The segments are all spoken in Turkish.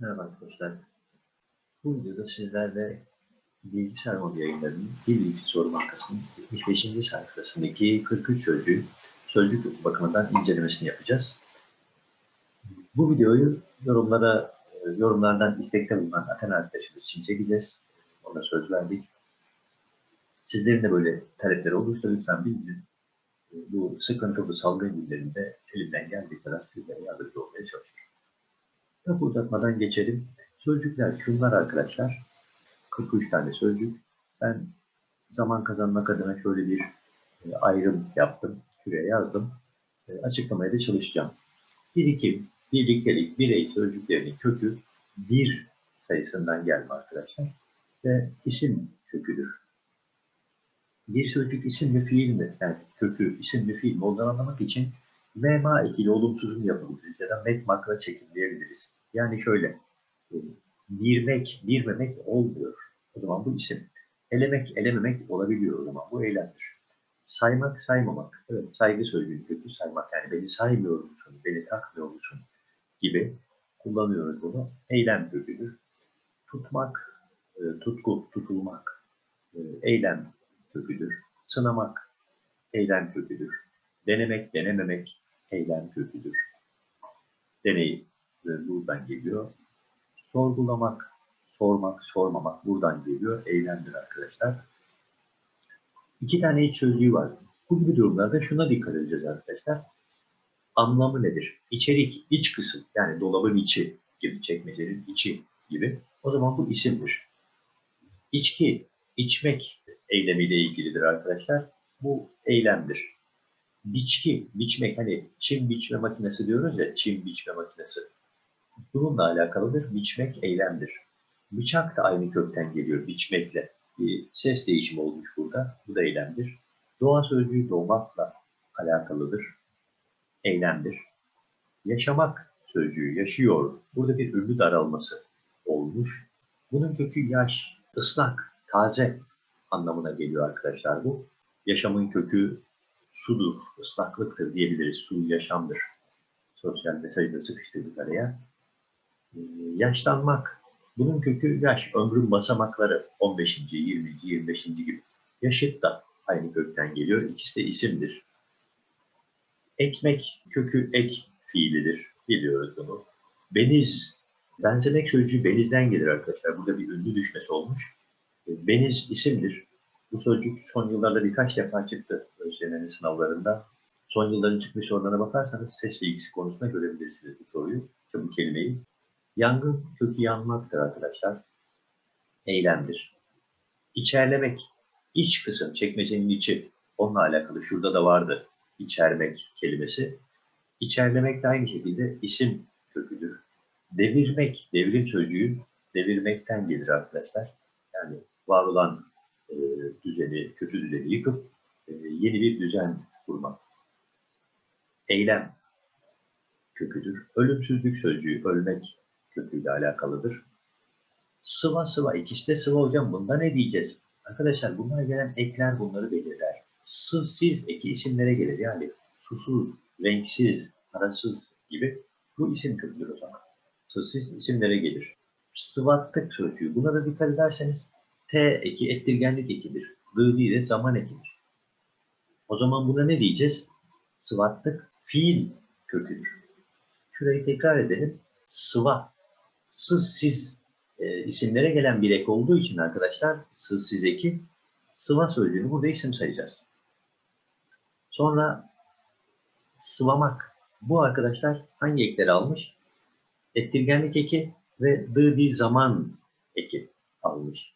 Merhaba arkadaşlar. Bu videoda sizlerle bilgisayar mobil yayınlarının bir bilgi soru bankasının 75. sayfasındaki 43 sözcüğü sözcük bakımından incelemesini yapacağız. Bu videoyu yorumlara yorumlardan istekte bulunan Aten arkadaşımız için çekeceğiz. Ona söz verdik. Sizlerin de böyle talepleri olursa lütfen bildirin. Bu sıkıntılı salgın günlerinde elimden geldiği kadar sizlere. Çok uzatmadan geçelim. Sözcükler şunlar arkadaşlar. 43 tane sözcük. Ben zaman kazanmak adına şöyle bir e, ayrım yaptım. Şuraya yazdım. E, açıklamaya da çalışacağım. Birikim, birliktelik, birey sözcüklerinin kökü bir sayısından gelme arkadaşlar. Ve isim köküdür. Bir sözcük isim mi fiil mi? Yani kökü isim mi fiil mi? Onları anlamak için mema ekili olumsuzunu yapabiliriz ya da metmakla çekimleyebiliriz. Yani şöyle, e, birmek, birmemek olmuyor. O zaman bu isim. Elemek, elememek olabiliyor o zaman. Bu eylemdir. Saymak, saymamak. Evet, saygı sözcüğünün kökü saymak. Yani beni saymıyor musun, beni takmıyor musun gibi kullanıyoruz bunu. Eylem köküdür. Tutmak, e, tutku, tutulmak, e, eylem köküdür. Sınamak, eylem köküdür. Denemek, denememek, eylem köküdür. Deney e, buradan geliyor. Sorgulamak, sormak, sormamak buradan geliyor. Eylemdir arkadaşlar. İki tane iç sözcüğü var. Bu gibi durumlarda şuna dikkat edeceğiz arkadaşlar. Anlamı nedir? İçerik, iç kısım yani dolabın içi gibi, çekmecenin içi gibi. O zaman bu isimdir. İçki, içmek eylemiyle ilgilidir arkadaşlar. Bu eylemdir. Biçki, biçmek hani çim biçme makinesi diyoruz ya, çim biçme makinesi. Bununla alakalıdır. Biçmek eylemdir. Bıçak da aynı kökten geliyor biçmekle. Bir ses değişimi olmuş burada. Bu da eylemdir. Doğa sözcüğü doğmakla alakalıdır. Eylemdir. Yaşamak sözcüğü yaşıyor. Burada bir ünlü daralması olmuş. Bunun kökü yaş, ıslak, taze anlamına geliyor arkadaşlar bu. Yaşamın kökü sudur, ıslaklıktır diyebiliriz. Su yaşamdır. Sosyal mesajı da sıkıştırdık araya. Ee, yaşlanmak. Bunun kökü yaş, ömrün basamakları 15. 20. 25. gibi. Yaşıt da aynı kökten geliyor. İkisi de isimdir. Ekmek kökü ek fiilidir. Biliyoruz bunu. Beniz, benzemek sözcüğü benizden gelir arkadaşlar. Burada bir ünlü düşmesi olmuş. Ee, Beniz isimdir. Bu sözcük son yıllarda birkaç defa çıktı ÖSYM'nin sınavlarında. Son yılların çıkmış sorularına bakarsanız ses bilgisi konusunda görebilirsiniz bu soruyu, bu kelimeyi. Yangın kökü yanmaktır arkadaşlar. Eylemdir. İçerlemek, iç kısım, çekmecenin içi. Onunla alakalı şurada da vardı içermek kelimesi. İçerlemek de aynı şekilde isim köküdür. Devirmek, devrim sözcüğü devirmekten gelir arkadaşlar. Yani var olan e, düzeni, kötü düzeni yıkıp e, yeni bir düzen kurmak. Eylem köküdür. Ölümsüzlük sözcüğü ölmek köküyle alakalıdır. Sıva sıva ikisi de sıva hocam bunda ne diyeceğiz? Arkadaşlar bunlara gelen ekler bunları belirler. Sızsiz eki isimlere gelir. Yani susuz, renksiz, parasız gibi bu isim köküdür o zaman. Sızsiz isimlere gelir. Sıvattık sözcüğü. Buna da dikkat ederseniz T eki ettirgenlik ekidir. D değil de zaman ekidir. O zaman buna ne diyeceğiz? Sıvattık fiil köküdür. Şurayı tekrar edelim. Sıva, sız, siz e, isimlere gelen bir ek olduğu için arkadaşlar sız, siz eki sıva sözcüğünü burada isim sayacağız. Sonra sıvamak. Bu arkadaşlar hangi ekleri almış? Ettirgenlik eki ve d değil zaman eki almış.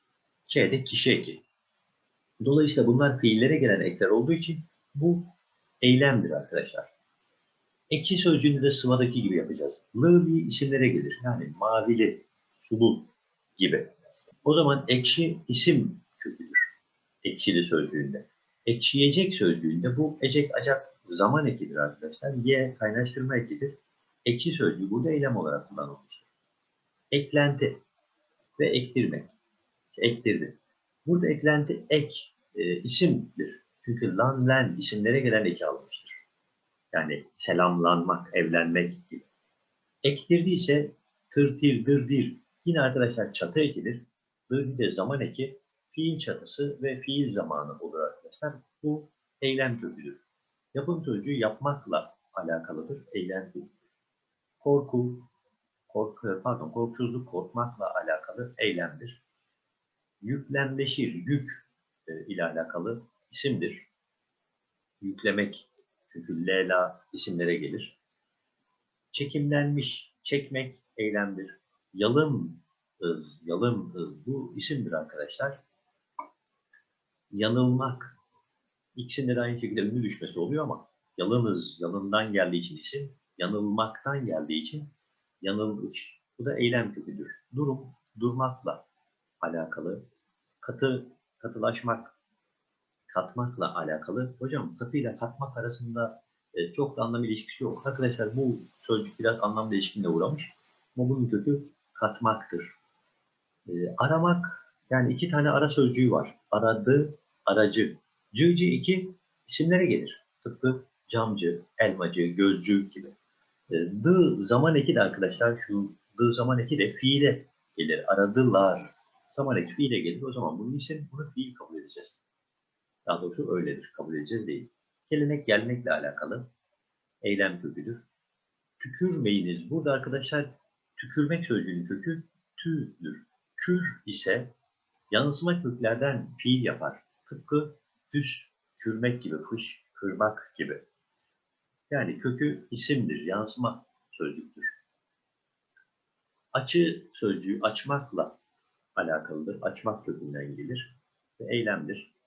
K'de kişi eki. Dolayısıyla bunlar fiillere gelen ekler olduğu için bu eylemdir arkadaşlar. Eki sözcüğünü de sıvadaki gibi yapacağız. Lı isimlere gelir. Yani mavili, sulu gibi. O zaman ekşi isim köküdür. Ekşili sözcüğünde. Ekşiyecek sözcüğünde bu ecek acak zaman ekidir arkadaşlar. Ye kaynaştırma ekidir. Ekşi sözcüğü burada eylem olarak kullanılmıştır. Eklenti ve ektirmek. Ektirdi. Burada eklenti ek e, isimdir. Çünkü lan len isimlere gelen eki almıştır. Yani selamlanmak, evlenmek gibi. Ektirdi ise tırtir, dırdir. Yine arkadaşlar çatı ekidir. Dırdir de zaman eki, fiil çatısı ve fiil zamanı olur arkadaşlar. Bu eylem köküdür. Yapım sözcüğü yapmakla alakalıdır. Eylem köküdür. Korku, korku, pardon, korkusuzluk, korkmakla alakalı eylemdir. Yüklenleşir, yük e, ile alakalı isimdir. Yüklemek, çünkü lela isimlere gelir. Çekimlenmiş, çekmek eylemdir. Yalın, ız, yalın, ız, bu isimdir arkadaşlar. Yanılmak, ikisinde de aynı şekilde ünlü düşmesi oluyor ama yalınız, yalından geldiği için isim, yanılmaktan geldiği için yanılmış. Bu da eylem köküdür. Durum, durmakla alakalı. Katı, katılaşmak, katmakla alakalı. Hocam katıyla katmak arasında e, çok da anlam ilişkisi yok. Arkadaşlar bu sözcük biraz anlam değişikliğine uğramış. Ama bunun kökü katmaktır. E, aramak, yani iki tane ara sözcüğü var. Aradı, aracı. Cıcı iki isimlere gelir. Tıpkı camcı, elmacı, gözcü gibi. E, dı zaman eki de arkadaşlar şu dı zaman eki de fiile gelir. Aradılar. Zaman eki fiile gelir. O zaman bunun isim, bunu fiil kabul edeceğiz. Daha doğrusu öyledir. Kabul edeceğiz değil. Gelenek gelmekle alakalı eylem köküdür. Tükürmeyiniz. Burada arkadaşlar tükürmek sözcüğünün kökü tü'dür. Kür ise yansıma köklerden fiil yapar. Tıpkı düz, kürmek gibi, fış, kırmak gibi. Yani kökü isimdir, yansıma sözcüktür. Açı sözcüğü açmakla alakalıdır. Açmak kökünden gelir ve eylemdir.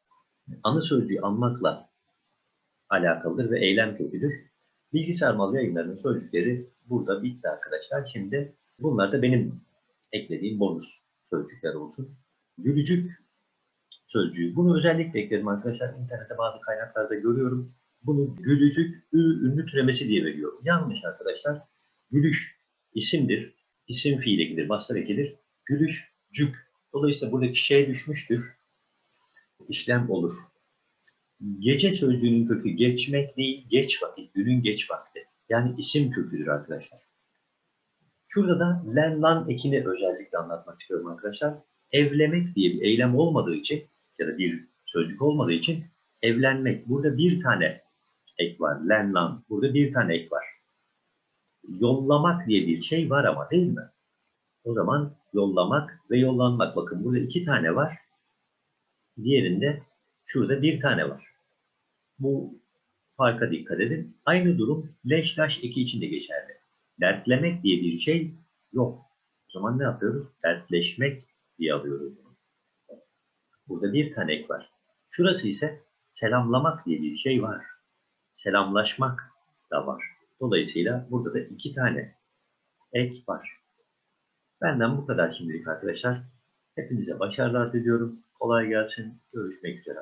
Anı sözcüğü anmakla alakalıdır ve eylem köküdür. Bilgisayar mal yayınlarının sözcükleri burada bitti arkadaşlar. Şimdi bunlar da benim eklediğim bonus sözcükler olsun. Gülücük sözcüğü. Bunu özellikle ekledim arkadaşlar. İnternette bazı kaynaklarda görüyorum. Bunu gülücük ü ünlü türemesi diye veriyor. Yanlış arkadaşlar. Gülüş isimdir. İsim fiil ekidir, mastar ekidir. Gülüş cük. Dolayısıyla buradaki şey düşmüştür. İşlem olur. Gece sözcüğünün kökü geçmek değil, geç vakit, günün geç vakti. Yani isim köküdür arkadaşlar. Şurada da len lan ekini özellikle anlatmak istiyorum arkadaşlar. Evlemek diye bir eylem olmadığı için ya da bir sözcük olmadığı için evlenmek. Burada bir tane ek var. Len lan. Burada bir tane ek var. Yollamak diye bir şey var ama değil mi? O zaman yollamak ve yollanmak. Bakın burada iki tane var. Diğerinde şurada bir tane var. Bu farka dikkat edin. Aynı durum leş laş eki için de geçerli. Dertlemek diye bir şey yok. O zaman ne yapıyoruz? Dertleşmek diye alıyoruz. Burada bir tane ek var. Şurası ise selamlamak diye bir şey var. Selamlaşmak da var. Dolayısıyla burada da iki tane ek var. Benden bu kadar şimdilik arkadaşlar. Hepinize başarılar diliyorum. Kolay gelsin. Görüşmek üzere.